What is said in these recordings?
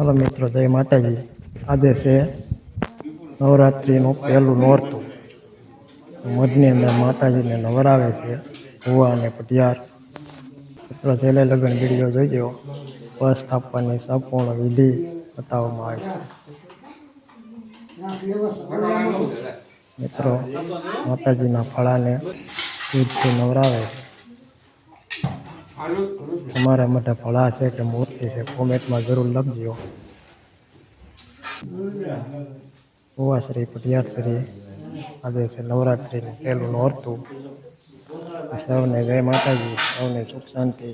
હાલો મિત્રો, જય માતાજી. આજે છે નવરાત્રિનું પહેલું નોરતું. મઢની અંદર માતાજીને નવરાવે છે ભુવા અને પટિયાર. મિત્રો, છેલ્લે લગ્ન વીડિયો જોઈજો. બસ સ્થાપવાની સંપૂર્ણ વિધિ બતાવવામાં આવે છે. મિત્રો, માતાજીના ફળાને દૂધથી નવરાવે છે. તમારા માટે ફળા છે કે મૂર્તિ છે. કોમેન્ટમાં જરૂર લખજો. ભુવા શ્રી, પટિયાર શ્રી, આજે છે નવરાત્રિનું પહેલું નોરતું. સૌને જય માતાજી, સૌને સુખ શાંતિ.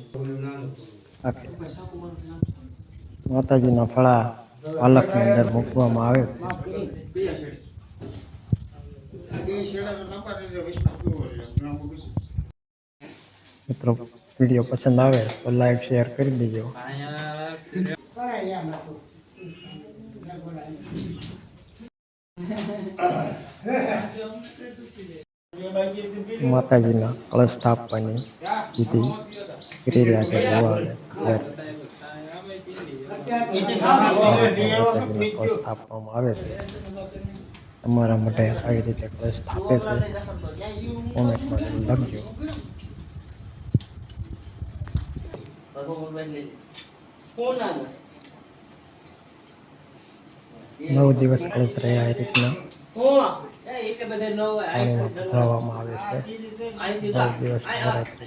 માતાજીના ફળા પાલકની અંદર મૂકવામાં આવે છે. મિત્રો વીડિયો પસંદ આવે તો લાઈક શેર કરી દેજો. માતાજીના કળશ સ્થાપવાની વિધિ કરી રહ્યા છે. માતાજીના કળશ સ્થાપવામાં આવે છે. તમારા માટે આવી રીતે કળશ સ્થાપે છે. કોમેન્ટમાં નવ દિવસ કળશ રહ્યા એ રીતના. પધરાવવામાં આવે છે. નવ દિવસ નવરાત્રિ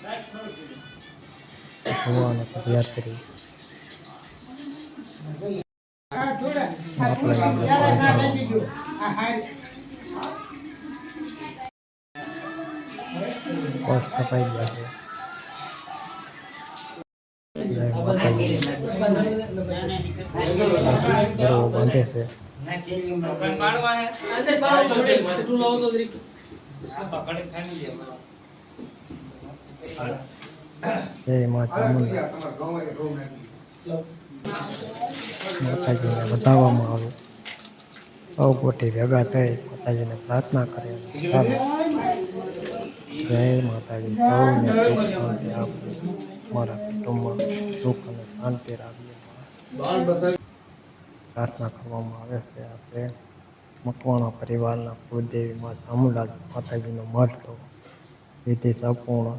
જય માતાજી સૌને સુખ શાંતિ. ભગવાન પટિયાર શ્રી આપણે પાણી ભરવામાં બસ તપાઈ ગયા છે જય માતાજી બરોબર બાંધે છે જય મા ચામુંડા માતાજીને વધાવવામાં આવે. સૌ કોટી ભેગા થઈ માતાજીને પ્રાર્થના કરે જય માતાજી. સૌને સુખ શાંતિ આપજો. મારા કુટુંબમાં સુખ અને શાંતિ રાખજો. પ્રાર્થના કરવામાં આવે છે આ છે મકવાણા પરિવારના કુળદેવી માં ચામુંડા માતાજીનો મઠ તો વિધિ સંપૂર્ણ